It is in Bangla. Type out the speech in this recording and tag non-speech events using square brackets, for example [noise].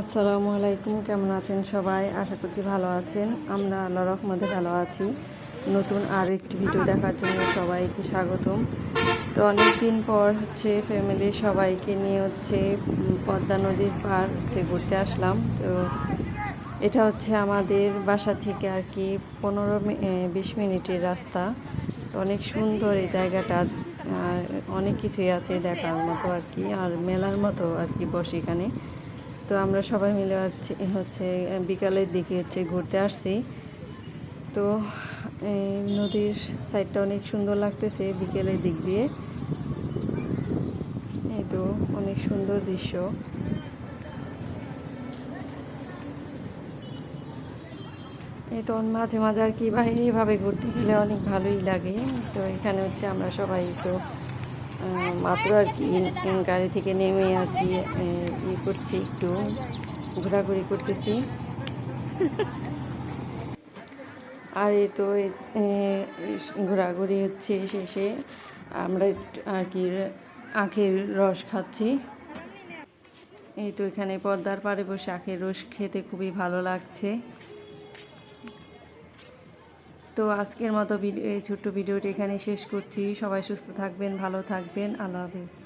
আসসালামু আলাইকুম, কেমন আছেন সবাই? আশা করছি ভালো আছেন। আমরা আল্লাহ রহমতে ভালো আছি। নতুন আরও একটি ভিডিও দেখার জন্য সবাইকে স্বাগতম। তো অনেক দিন পর হচ্ছে ফ্যামিলির সবাইকে নিয়ে হচ্ছে পদ্মা নদীর পার হচ্ছে ঘুরতে আসলাম। তো এটা হচ্ছে আমাদের বাসা থেকে আর কি পনেরো বিশ মিনিটের রাস্তা। তো অনেক সুন্দর এই জায়গাটা। আর অনেক কিছুই আছে দেখার মতো আর কি। আর মেলার মতো আর কি বসে এখানে। তো আমরা সবাই মিলে হচ্ছে বিকালের দিকে হচ্ছে ঘুরতে আসছি। তো, এই নদীর সাইডটা অনেক সুন্দর লাগতেছে বিকেলের দিক দিয়ে। এই তো অনেক সুন্দর দৃশ্য। এই তো মাঝে মাঝে আর কি, বাইরে এভাবে ঘুরতে গেলে অনেক ভালোই লাগে। তো এখানে হচ্ছে আমরা সবাই তো মাত্র আর কি গাড়ি থেকে নেমে আর কি ইয়ে করছি একটু ঘোরাঘুরি করতেছি। [laughs] আর তো এ, এ, ঘোরাঘুরি হচ্ছে শেষে। আমরা আর কি আখের রস খাচ্ছি। এই তো এখানে পদ্মার পাড়ে বসে আখের রস খেতে খুবই ভালো লাগছে। তো আজকের মতো ভিডিও এই ছোট্ট ভিডিওটি এখানে শেষ করছি। সবাই সুস্থ থাকবেন, ভালো থাকবেন। আল্লাহ হাফিজ।